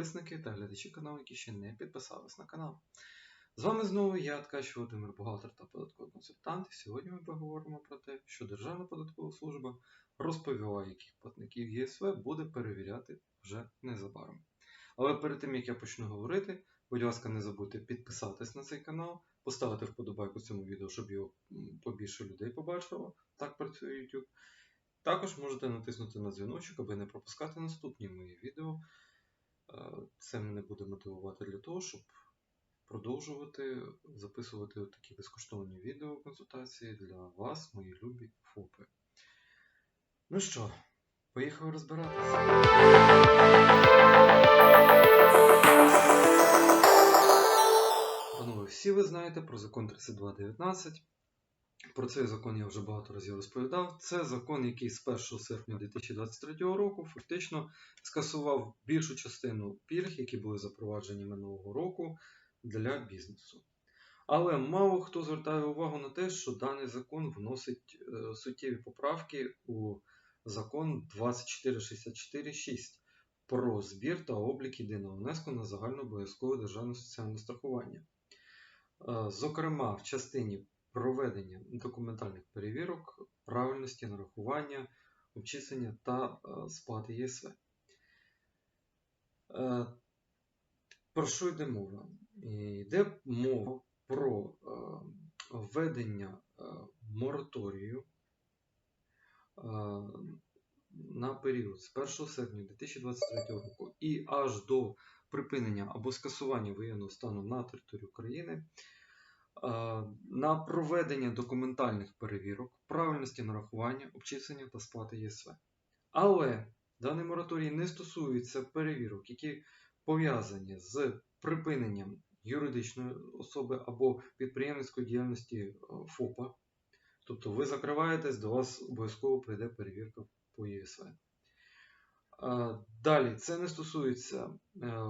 підписники та глядачі каналу, які ще не підписались на канал. З вами знову я, Ткач Володимир, бухгалтер та податковий консультант. Сьогодні ми поговоримо про те, що Державна податкова служба розповіла, яких платників ЄСВ буде перевіряти вже незабаром. Але перед тим як я почну говорити, будь ласка, не забудьте підписатись на цей канал, поставити вподобайку цьому відео, щоб його побільше людей побачило. Так працює YouTube. Також можете натиснути на дзвіночок, аби не пропускати наступні мої відео. Е, Це мене буде мотивувати для того, щоб продовжувати записувати такі безкоштовні відеоконсультації для вас, мої любі ФОПи. Ну що, поїхали розбиратися. Панове, всі ви знаєте про закон 3219. Про цей закон я вже багато разів розповідав. Це закон, який з 1 серпня 2023 року фактично скасував більшу частину пільг, які були запроваджені минулого року для бізнесу. Але мало хто звертає увагу на те, що даний закон вносить е, суттєві поправки у закон 2464.6 про збір та облік єдиного внеску на загальнообов'язкове державне соціальне страхування. Е, Зокрема, в частині проведення документальних перевірок, правильності нарахування, обчислення та е, сплати ЄСВ. Е, Про що йде мова? Йде мова про е, введення мораторію на період з 1 серпня 2023 року і аж до припинення або скасування воєнного стану на території України на проведення документальних перевірок, правильності нарахування, обчислення та сплати ЄСВ. Але даний мораторій не стосується перевірок, які пов'язані з припиненням юридичної особи або підприємницької діяльності е, ФОПа. Тобто ви закриваєтесь, до вас обов'язково прийде перевірка по ЄСВ. Е, Далі, це не стосується е,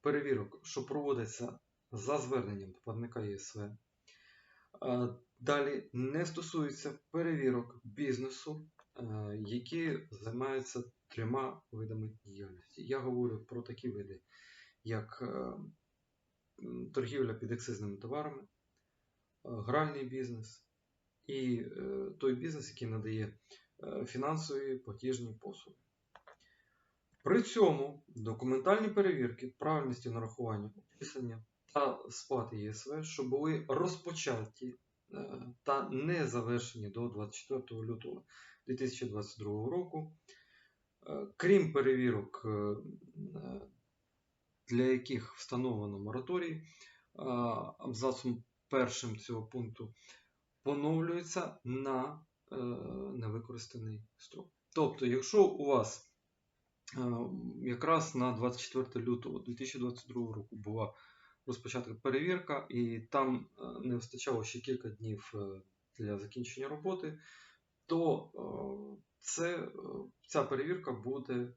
перевірок, що проводяться за зверненням платника ЄСВ. Далі не стосується перевірок бізнесу, е, які займаються трьома видами діяльності. Я говорю про такі види, як е, торгівля підакцизними товарами, е, гральний бізнес і той бізнес, який надає фінансові платіжні послуги. При цьому документальні перевірки правильності нарахування, обчислення та сплати ЄСВ, що були розпочаті е, та не завершені до 24 лютого 2022 року, е, крім перевірок, е, для яких встановлено мораторій, абзацом першим цього пункту поновлюється на невикористаний строк. Тобто, якщо у вас якраз на 24 лютого 2022 року була розпочата перевірка, і там е, не вистачало ще кілька днів е, для закінчення роботи, то е, це, ця перевірка буде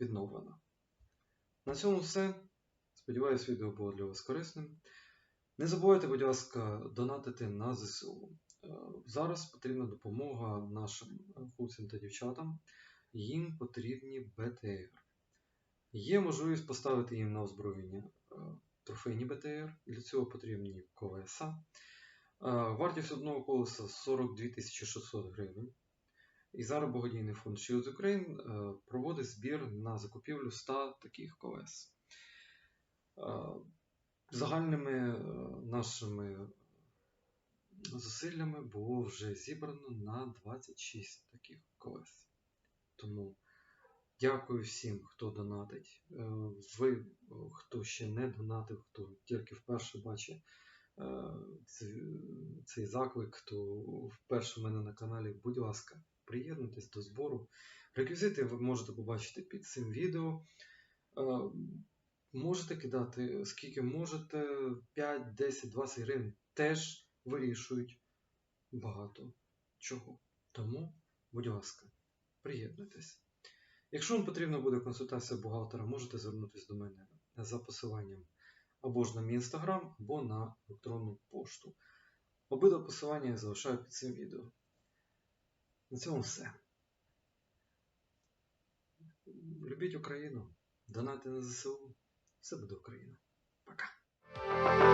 відновлена. На цьому все. Сподіваюсь, відео було для вас корисним. Не забувайте, будь ласка, донатити на ЗСУ. Зараз потрібна допомога нашим хлопцям та дівчатам їм потрібні БТР. Є можливість поставити їм на озброєння е, трофейні БТР, для цього потрібні колеса. Е, Вартість одного колеса 42 600 гривень. І зараз благодійний фонд Shields Ukraine е, проводить збір на закупівлю 100 таких колес. Загальними нашими зусиллями було вже зібрано на 26 таких колес. Тому дякую всім, хто донатить. Е, Ви, хто ще не донатив, хто тільки вперше бачить е, цей заклик, хто вперше в мене на каналі, будь ласка, приєднуйтесь до збору. Реквізити ви можете побачити під цим відео. Е, Можете кидати скільки можете, 5, 10, 20 гривень теж вирішують багато чого. Тому, будь ласка, приєднуйтесь. Якщо вам потрібна буде консультація бухгалтера, можете звернутися до мене за посиланням або ж на мій інстаграм, або на електронну пошту. Обидва посилання я залишаю під цим відео. На цьому все. Любіть Україну, Донати на ЗСУ. Все буде Україна. Пока.